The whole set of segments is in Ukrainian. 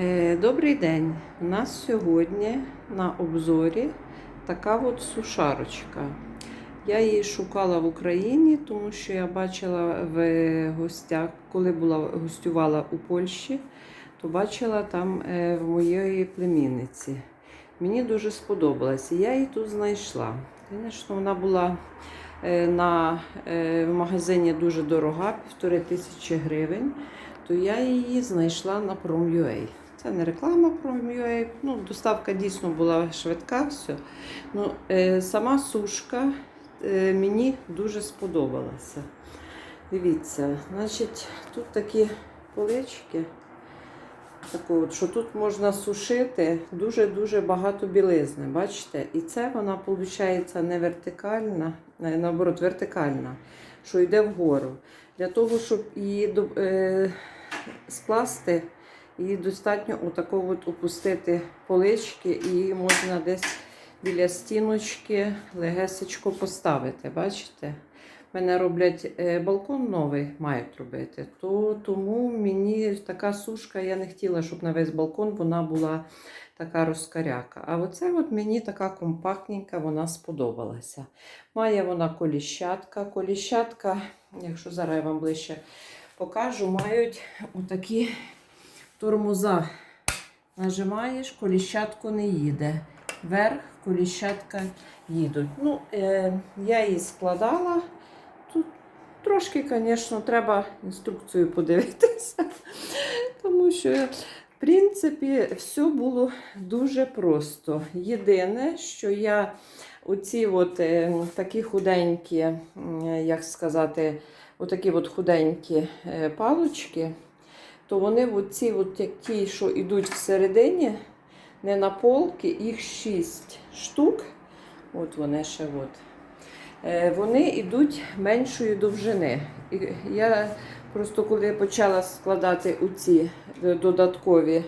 Е, Добрий день. У нас сьогодні на обзорі така от сушарочка. Я її шукала в Україні, тому що я бачила в гостях, коли була гостювала у Польщі, то бачила там е, в моєї племінниці. Мені дуже сподобалася. Я її тут знайшла. Звісно, вона була е, на, в магазині дуже дорога, півтори тисячі гривень то я її знайшла на Prom.ua. Це не реклама Prom.ua, ну, доставка дійсно була швидка. все. Ну, е, сама сушка е, мені дуже сподобалася. Дивіться, значить, тут такі полички, таку от, що тут можна сушити дуже-дуже багато білизни. Бачите? І це вона, виходить, не вертикальна, е, наоборот, вертикальна, що йде вгору. Для того, щоб її е, скласти, її достатньо отако от опустити полички, і можна десь біля стіночки легесечко поставити. Бачите? Мене роблять е, балкон новий, мають робити. То тому мені така сушка, я не хотіла, щоб на весь балкон вона була така розкаряка. А оце от мені така компактненька, вона сподобалася. Має вона коліщатка. Коліщатка, якщо зараз я вам ближче покажу, мають отакі тормоза. Нажимаєш, коліщатку не їде. Вверх коліщатка їдуть. Ну, е, я її складала. Тут трошки, звісно, треба інструкцію подивитися, тому що, в принципі, все було дуже просто. Єдине, що я оці от, е, такі худенькі, м, як сказати, отакі от худенькі е, палочки, то вони оці, от, ті, що йдуть всередині, не на полки, їх 6 штук. От вони ще от. Е, Вони йдуть меншої довжини. Я просто коли почала складати оці е, додаткові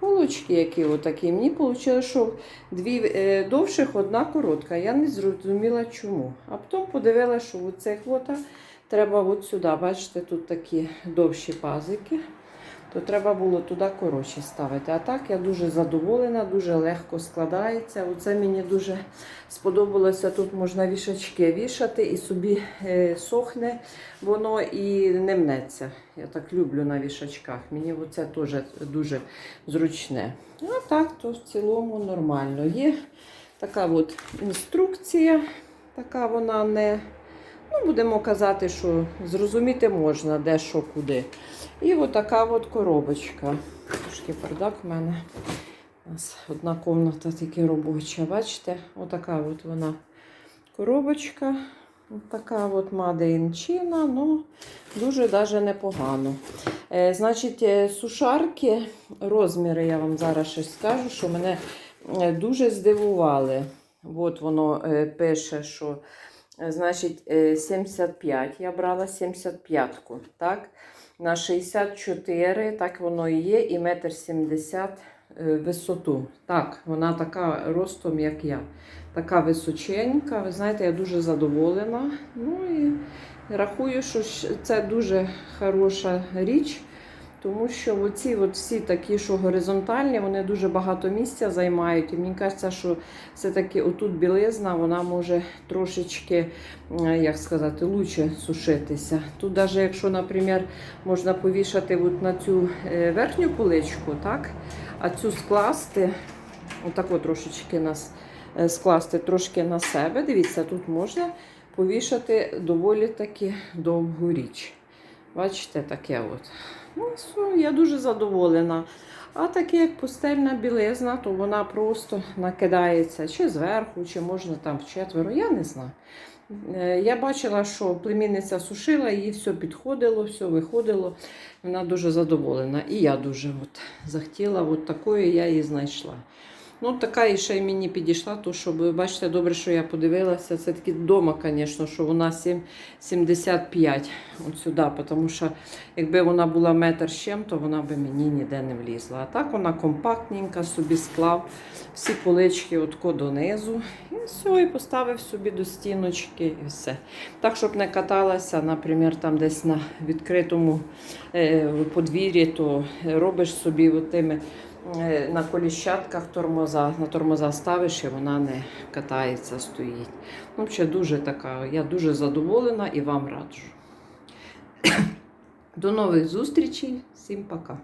полочки, які отакі, мені вийшло, що дві е, довших, одна коротка. Я не зрозуміла чому. А потім подивилася, що у цих треба от сюди, бачите, тут такі довші пазики то треба було туди коротше ставити. А так я дуже задоволена, дуже легко складається. Оце мені дуже сподобалося. Тут можна вішачки вішати і собі е, сохне воно і не мнеться. Я так люблю на вішачках. Мені оце теж дуже зручне. Ну, а так, то в цілому нормально. Є така от інструкція, така вона не. Ну, будемо казати, що зрозуміти можна, де що куди. І отака от коробочка. Трошки бардак в мене. У нас одна кімната тільки робоча. Бачите? Отака от вона коробочка. Така от Made ну дуже даже непогано. Е, значить, е, сушарки, розміри я вам зараз щось скажу, що мене е, дуже здивували. От воно е, пише, що значить, е, 75. Я брала 75-ку. Так? На 64, так воно і є, і метр 70 е, висоту. Так, вона така ростом, як я. Така височенька. Ви знаєте, я дуже задоволена. Ну і рахую, що це дуже хороша річ. Тому що оці от всі такі, що горизонтальні, вони дуже багато місця займають. І мені кажеться, що все-таки отут білизна, вона може трошечки, е, як сказати, лучше сушитися. Тут, навіть якщо, наприклад, можна повішати от на цю е, верхню поличку, так? а цю скласти, отако трошечки нас е, скласти трошки на себе. Дивіться, тут можна повішати доволі таки довгу річ. Бачите, таке от. Ну, я дуже задоволена. А таке, як пустельна білизна, то вона просто накидається чи зверху, чи можна там вчетверо, я не знаю. Е, Я бачила, що племінниця сушила, їй все підходило, все виходило. Вона дуже задоволена. І я дуже от захотіла, от такою я її знайшла. Ну, така і ще й мені підійшла, то що ви бачите, добре, що я подивилася. Це таки вдома, звісно, що вона 7, 75 от сюди, тому що якби вона була метр з чим, то вона би мені ніде не влізла. А так вона компактненька, собі склав всі полички отко донизу. І все, і поставив собі до стіночки і все. Так, щоб не каталася, наприклад, там десь на відкритому е, подвір'ї, то робиш собі тими е, на коліщатках тормоза, на тормоза ставиш і вона не катається, стоїть. Ну, ще дуже така, я дуже задоволена і вам раджу. До нових зустрічей, всім пока.